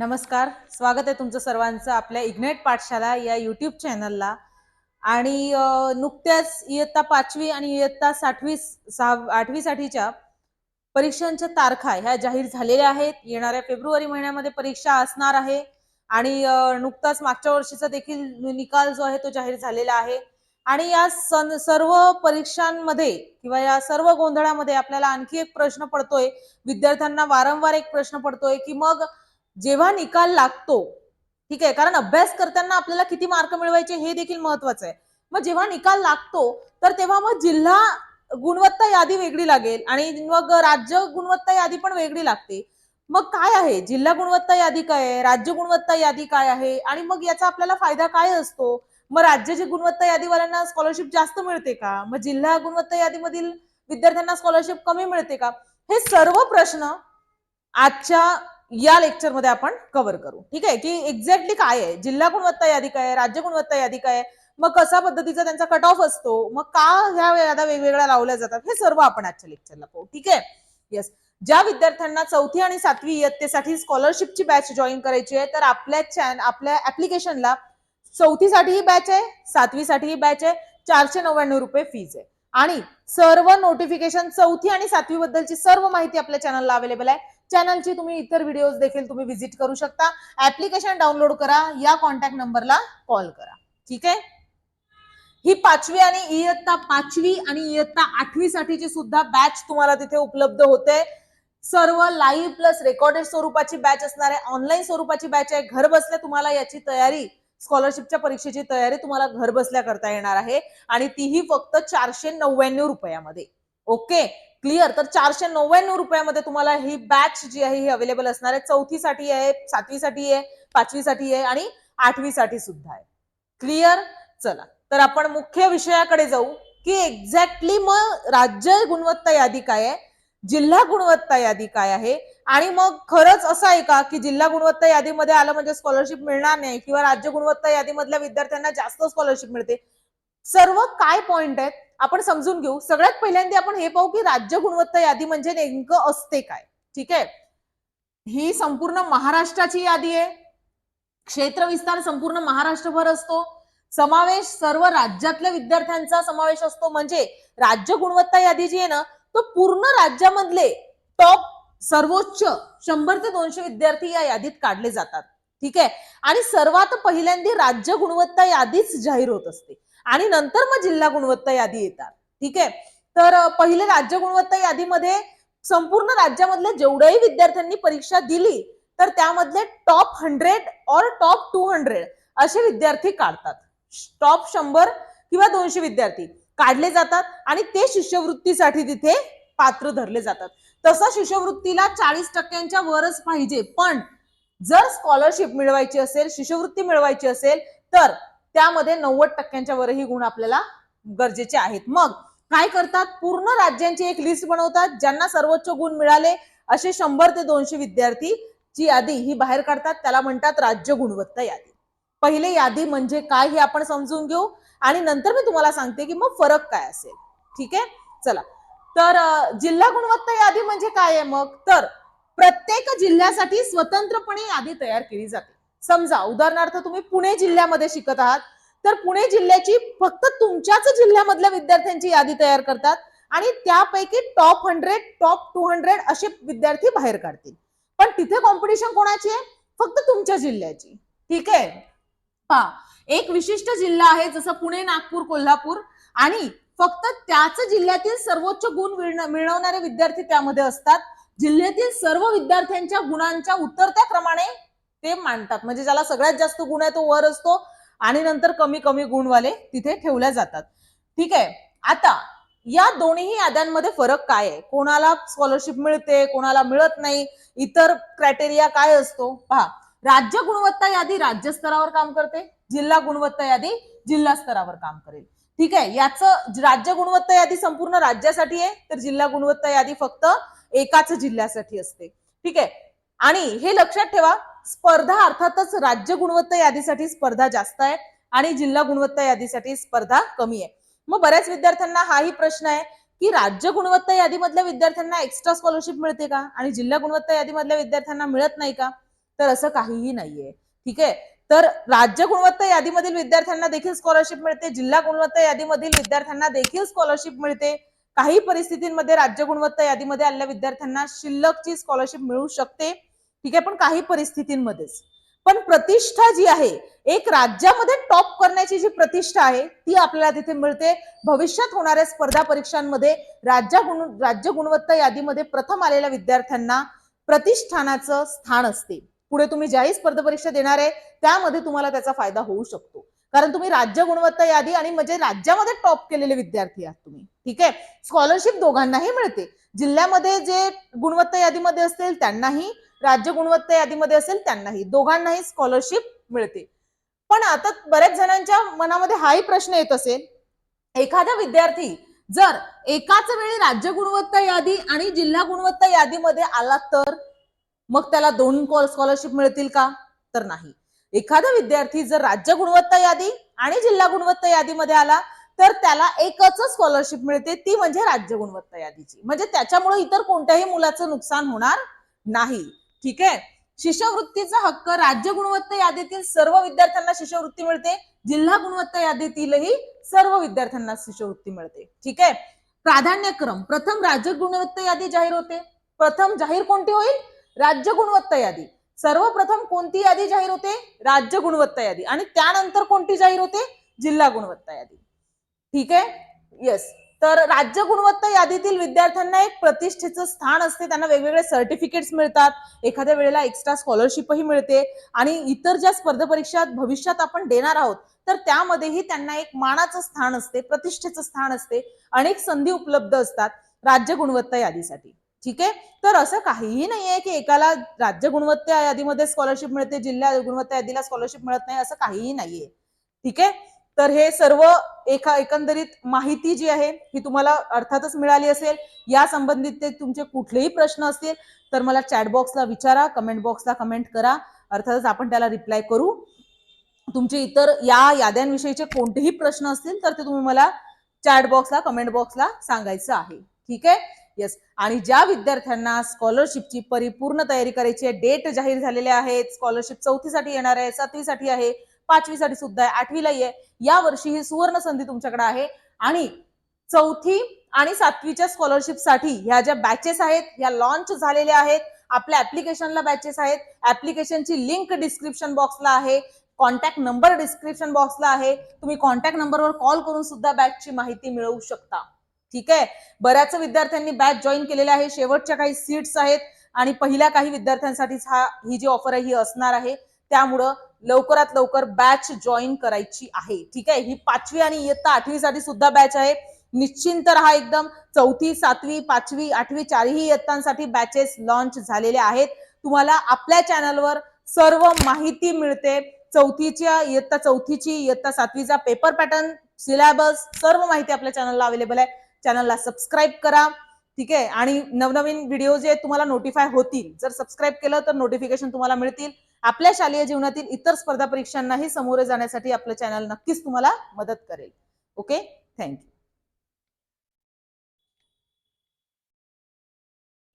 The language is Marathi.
नमस्कार स्वागत आहे तुमचं सर्वांचं आपल्या इग्नेट पाठशाला या युट्यूब चॅनलला आणि नुकत्याच इयत्ता पाचवी आणि इयत्ता सातवी सहा आठवीसाठीच्या परीक्षांच्या तारखा ह्या जाहीर झालेल्या आहेत. येणाऱ्या फेब्रुवारी महिन्यामध्ये परीक्षा असणार आहे. आणि नुकताच मागच्या वर्षीचा देखील निकाल जो आहे तो जाहीर झालेला आहे. आणि या सन सर्व परीक्षांमध्ये किंवा या सर्व गोंधळामध्ये आपल्याला आणखी एक प्रश्न पडतोय. विद्यार्थ्यांना वारंवार एक प्रश्न पडतोय की मग जेव्हा निकाल लागतो ठीक आहे? कारण अभ्यास करताना आपल्याला किती मार्क मिळवायचे हे देखील महत्वाचं आहे. मग जेव्हा निकाल लागतो तर तेव्हा मग जिल्हा गुणवत्ता यादी वेगळी लागेल आणि मग राज्य गुणवत्ता यादी पण वेगळी लागते. मग काय आहे? जिल्हा गुणवत्ता यादी काय आहे? राज्य गुणवत्ता यादी काय आहे? आणि मग याचा आपल्याला फायदा काय असतो? मग राज्याची गुणवत्ता यादीवाल्यांना स्कॉलरशिप जास्त मिळते का? मग जिल्हा गुणवत्ता यादीमधील विद्यार्थ्यांना स्कॉलरशिप कमी मिळते का? हे सर्व प्रश्न आजच्या या लेक्चरमध्ये आपण कव्हर करू. ठीक आहे? की एक्झॅक्टली काय आहे? जिल्हा गुणवत्ता यादी काय आहे? राज्य गुणवत्ता यादी काय आहे? मग कसा पद्धतीचा त्यांचा कट ऑफ असतो? मग का ह्या याद्या वेगवेगळ्या लावल्या जातात? हे सर्व आपण आजच्या लेक्चरला पाहू. ठीक आहे? येस ज्या विद्यार्थ्यांना चौथी आणि सातवी इयत्तेसाठी स्कॉलरशिपची बॅच जॉईन करायची आहे तर आपल्या चॅन आपल्या ऍप्लिकेशनला चौथीसाठी ही बॅच आहे सातवीसाठी ही बॅच आहे चारशे नव्याण्णव रुपये फीज आहे. आणि सर्व नोटिफिकेशन चौथी आणि सातवी बद्दलची सर्व माहिती आपल्या चॅनलला अवेलेबल आहे. चॅनलची तुम्ही इतर व्हिडिओज देखील तुम्ही व्हिजिट करू शकता. ऍप्लिकेशन डाउनलोड करा. या कॉन्टॅक्ट नंबरला कॉल करा. ठीक आहे? ही पाचवी आणि इयत्ता पाचवी आणि इयत्ता आठवी साठीची सुद्धा बॅच तुम्हाला तिथे उपलब्ध होते. सर्व लाईव्ह प्लस रेकॉर्डेड स्वरूपाची बॅच असणार आहे ऑनलाईन स्वरूपाची बॅच आहे. घर बसल्या तुम्हाला याची तयारी स्कॉलरशिपच्या परीक्षेची तयारी तुम्हाला घर बसल्या करता येणार आहे. आणि तीही फक्त चारशे नव्याण्णव रुपयामध्ये. ओके क्लिअर तर चारशे नव्याण्णव रुपयामध्ये तुम्हाला ही बॅच जी आहे ही अवेलेबल असणार आहे. चौथीसाठी आहे सातवीसाठी आहे पाचवीसाठी आहे आणि आठवीसाठी सुद्धा आहे. क्लिअर चला. तर आपण मुख्य विषयाकडे जाऊ की एक्झॅक्टली मग राज्य गुणवत्ता यादी काय आहे जिल्हा गुणवत्ता यादी काय आहे आणि मग खरंच असं आहे का की जिल्हा गुणवत्ता यादीमध्ये आलं म्हणजे स्कॉलरशिप मिळणार नाही किंवा राज्य गुणवत्ता यादीमधल्या विद्यार्थ्यांना जास्त स्कॉलरशिप मिळते? सर्व काय पॉइंट आहेत? आपण समजून घेऊ. सगळ्यात पहिल्यांदा आपण हे पाहू की राज्य गुणवत्ता यादी म्हणजे नेमकं असते काय? ठीक आहे? ही संपूर्ण महाराष्ट्राची यादी आहे. क्षेत्र विस्तार संपूर्ण महाराष्ट्रभर असतो. समावेश सर्व राज्यातल्या विद्यार्थ्यांचा समावेश असतो. म्हणजे राज्य गुणवत्ता यादी जी आहे ना तो पूर्ण राज्यामधले टॉप सर्वोच्च शंभर ते दोनशे विद्यार्थी या यादीत काढले जातात. ठीक आहे? आणि सर्वात पहिल्यांदा राज्य गुणवत्ता यादीच जाहीर होत असते. आणि नंतर मग जिल्हा गुणवत्ता यादी येतात. ठीक आहे? तर पहिले राज्य गुणवत्ता यादीमध्ये संपूर्ण राज्यामधल्या जेवढ्याही विद्यार्थ्यांनी परीक्षा दिली तर त्यामधले टॉप हंड्रेड और टॉप टू हंड्रेड असे विद्यार्थी काढतात. टॉप शंभर किंवा दोनशे विद्यार्थी काढले जातात आणि ते शिष्यवृत्तीसाठी तिथे पात्र धरले जातात. तसं शिष्यवृत्तीला चाळीस टक्क्यांच्या वरच पाहिजे. पण जर स्कॉलरशिप मिळवायची असेल शिष्यवृत्ती मिळवायची असेल तर त्यामध्ये नव्वद टक्क्यांच्या वरही गुण आपल्याला गरजेचे आहेत. मग काय करतात? पूर्ण राज्यांची एक लिस्ट बनवतात ज्यांना सर्वोच्च गुण मिळाले असे शंभर ते दोनशे विद्यार्थी ची यादी ही बाहेर काढतात. त्याला म्हणतात राज्य गुणवत्ता यादी. पहिले यादी म्हणजे काय हे आपण समजून घेऊ. आणि नंतर मी तुम्हाला सांगते की मग फरक काय असेल. ठीक आहे? चला. तर जिल्हा गुणवत्ता यादी म्हणजे काय आहे मग? तर प्रत्येक जिल्ह्यासाठी स्वतंत्रपणे यादी तयार केली जाते. समजा उदाहरणार्थ तुम्ही पुणे जिल्ह्यामध्ये शिकत आहात तर पुणे जिल्ह्याची फक्त तुमच्याच जिल्ह्यामधल्या विद्यार्थ्यांची यादी तयार करतात आणि त्यापैकी top hundred top two hundred असे विद्यार्थी बाहेर काढतील. पण तिथे कॉम्पिटिशन कोणाची आहे? फक्त तुमच्या जिल्ह्याची. ठीक आहे? हा एक विशिष्ट जिल्हा आहे जसं पुणे नागपूर कोल्हापूर आणि फक्त त्याच जिल्ह्यातील सर्वोच्च गुण मिळवणारे विद्यार्थी त्यामध्ये असतात. जिल्ह्यातील सर्व विद्यार्थ्यांच्या गुणांच्या उतरत्या क्रमाने ते मांडतात. म्हणजे ज्याला सगळ्यात जास्त गुण आहे तो वर असतो आणि नंतर कमी कमी गुणवाले तिथे ठेवल्या जातात. ठीक आहे? आता या दोन्ही याद्यांमध्ये फरक काय आहे? कोणाला स्कॉलरशिप मिळते कोणाला मिळत नाही? इतर क्रायटेरिया काय असतो? पहा राज्य गुणवत्ता यादी राज्य स्तरावर काम करते जिल्हा गुणवत्ता यादी जिल्हा स्तरावर काम करेल. ठीक आहे? याचं राज्य गुणवत्ता यादी संपूर्ण राज्यासाठी आहे तर जिल्हा गुणवत्ता यादी फक्त एकाच जिल्ह्यासाठी असते. ठीक आहे? आणि हे लक्षात ठेवा स्पर्धा अर्थातच राज्य गुणवत्ता यादीसाठी स्पर्धा जास्त आहे आणि जिल्हा गुणवत्ता यादीसाठी स्पर्धा कमी आहे. मग बऱ्याच विद्यार्थ्यांना हाही प्रश्न आहे की राज्य गुणवत्ता यादीमधल्या विद्यार्थ्यांना एक्स्ट्रा स्कॉलरशिप मिळते का? आणि जिल्हा गुणवत्ता यादीमधल्या विद्यार्थ्यांना मिळत नाही का? तर असं काहीही नाहीये. ठीक आहे? तर राज्य गुणवत्ता यादीमधील विद्यार्थ्यांना देखील स्कॉलरशिप मिळते जिल्हा गुणवत्ता यादीमधील विद्यार्थ्यांना देखील स्कॉलरशिप मिळते. काही परिस्थितींमध्ये राज्य गुणवत्ता यादीमध्ये आलेल्या विद्यार्थ्यांना शिल्लकची स्कॉलरशिप मिळू शकते. ठीक आहे पण काही परिस्थितींमध्येच. पण प्रतिष्ठा जी आहे एक राज्यामध्ये टॉप करण्याची जी प्रतिष्ठा आहे ती आपल्याला तिथे मिळते. भविष्यात होणाऱ्या स्पर्धा परीक्षांमध्ये राज्य गुण राज्य गुणवत्ता यादीमध्ये प्रथम आलेल्या विद्यार्थ्यांना प्रतिष्ठानाचं स्थान असते. पुढे तुम्ही ज्याही स्पर्धा परीक्षा देणार आहे त्यामध्ये तुम्हाला त्याचा फायदा होऊ शकतो. कारण तुम्ही राज्य गुणवत्ता यादी आणि म्हणजे राज्यामध्ये टॉप केलेले विद्यार्थी आहात तुम्ही. ठीक आहे? स्कॉलरशिप दोघांनाही मिळते. जिल्ह्यामध्ये जे गुणवत्ता यादीमध्ये असतील त्यांनाही राज्य गुणवत्ता यादीमध्ये असेल त्यांनाही. दोघांनाही स्कॉलरशिप मिळते. पण आता बऱ्याच जणांच्या मनामध्ये हाही प्रश्न येत असेल. एखादा विद्यार्थी जर एकाच वेळी राज्य गुणवत्ता यादी आणि जिल्हा गुणवत्ता यादीमध्ये आला तर मग त्याला दोन स्कॉलरशिप मिळतील का? तर नाही. एखादा विद्यार्थी जर राज्य गुणवत्ता यादी आणि जिल्हा गुणवत्ता यादीमध्ये आला तर त्याला एकच स्कॉलरशिप मिळते ती म्हणजे राज्य गुणवत्ता यादीची. म्हणजे त्याच्यामुळे इतर कोणत्याही मुलाचं नुकसान होणार नाही. ठीक आहे? शिष्यवृत्तीचा हक्क राज्य गुणवत्ता यादीतील सर्व विद्यार्थ्यांना शिष्यवृत्ती मिळते. जिल्हा गुणवत्ता यादीतीलही सर्व विद्यार्थ्यांना शिष्यवृत्ती मिळते. ठीक आहे? प्राधान्यक्रम. प्रथम राज्य गुणवत्ता यादी जाहीर होते. प्रथम जाहीर कोणती होईल? राज्य गुणवत्ता यादी. सर्वप्रथम कोणती यादी जाहीर होते? राज्य गुणवत्ता यादी. आणि त्यानंतर कोणती जाहीर होते? जिल्हा गुणवत्ता यादी. ठीक आहे? येस तर राज्य गुणवत्ता यादीतील विद्यार्थ्यांना एक प्रतिष्ठेचं स्थान असते. त्यांना वेगवेगळे सर्टिफिकेट्स मिळतात. एखाद्या वेळेला एक्स्ट्रा स्कॉलरशिपही मिळते. आणि इतर ज्या स्पर्धा परीक्षा भविष्यात आपण देणार आहोत तर त्यामध्येही त्यांना एक मानाचं स्थान असते प्रतिष्ठेचं स्थान असते. अनेक संधी उपलब्ध असतात राज्य गुणवत्ता यादीसाठी. ठीक आहे? तर असं काहीही नाहीये की एकाला राज्य गुणवत्ता यादीमध्ये स्कॉलरशिप मिळते जिल्हा गुणवत्ता यादीला स्कॉलरशिप मिळत नाही असं काहीही नाहीये. ठीक आहे? तर हे सर्व एका एकंदरीत माहिती जी आहे ही तुम्हाला अर्थातच मिळाली असेल. या संबंधित ते तुमचे कुठलेही प्रश्न असतील तर मला चॅट बॉक्सला विचारा कमेंट बॉक्सला कमेंट करा. अर्थातच आपण त्याला रिप्लाय करू. तुमचे इतर या याद्यांविषयीचे कोणतेही प्रश्न असतील तर ते तुम्ही मला चॅट बॉक्सला कमेंट बॉक्सला सांगायचं आहे. ठीक आहे? येस आणि ज्या विद्यार्थ्यांना स्कॉलरशिपची परिपूर्ण तयारी करायची आहे डेट जाहीर झालेले आहेत स्कॉलरशिप चौथीसाठी येणार आहे सातवीसाठी आहे पाचवीसाठी सुद्धा आहे आठवीलाही आहे. या वर्षी ही सुवर्ण संधी तुमच्याकडे आहे. आणि चौथी आणि सातवीच्या स्कॉलरशिपसाठी ह्या ज्या बॅचेस आहेत ह्या लॉन्च झालेल्या आहेत आपल्या ऍप्लिकेशनला बॅचेस आहेत. ऍप्लिकेशनची लिंक डिस्क्रिप्शन बॉक्सला आहे. कॉन्टॅक्ट नंबर डिस्क्रिप्शन बॉक्सला आहे. तुम्ही कॉन्टॅक्ट नंबरवर कॉल करून सुद्धा बॅचची माहिती मिळवू शकता. ठीक आहे? बऱ्याच विद्यार्थ्यांनी बॅच जॉईन केलेल्या आहे. शेवटच्या काही सीट्स आहेत. आणि पहिल्या काही विद्यार्थ्यांसाठीच हा ही जी ऑफर आहे ही असणार आहे. त्यामुळं लवकरात लवकर बॅच जॉईन करायची आहे. ठीक आहे? ही पाचवी आणि इयत्ता आठवीसाठी सुद्धा बॅच आहे. निश्चिंत राहा एकदम. चौथी सातवी पाचवी आठवी चारही इयत्तांसाठी बॅचेस लॉन्च झालेल्या आहेत. तुम्हाला आपल्या चॅनलवर सर्व माहिती मिळते. चौथीच्या इयत्ता चौथीची इयत्ता सातवीचा पेपर पॅटर्न सिलेबस सर्व माहिती आपल्या चॅनलला अवेलेबल आहे. चॅनलला सबस्क्राईब करा. ठीक आहे? आणि नवनवीन व्हिडिओ जे तुम्हाला नोटिफाय होतील जर सबस्क्राईब केलं तर नोटिफिकेशन तुम्हाला मिळतील. आपल्या शालेय जीवनातील इतर स्पर्धा परीक्षांनाही सामोरे जाण्यासाठी आपलं चॅनल नक्कीच तुम्हाला मदत करेल. Okay thank you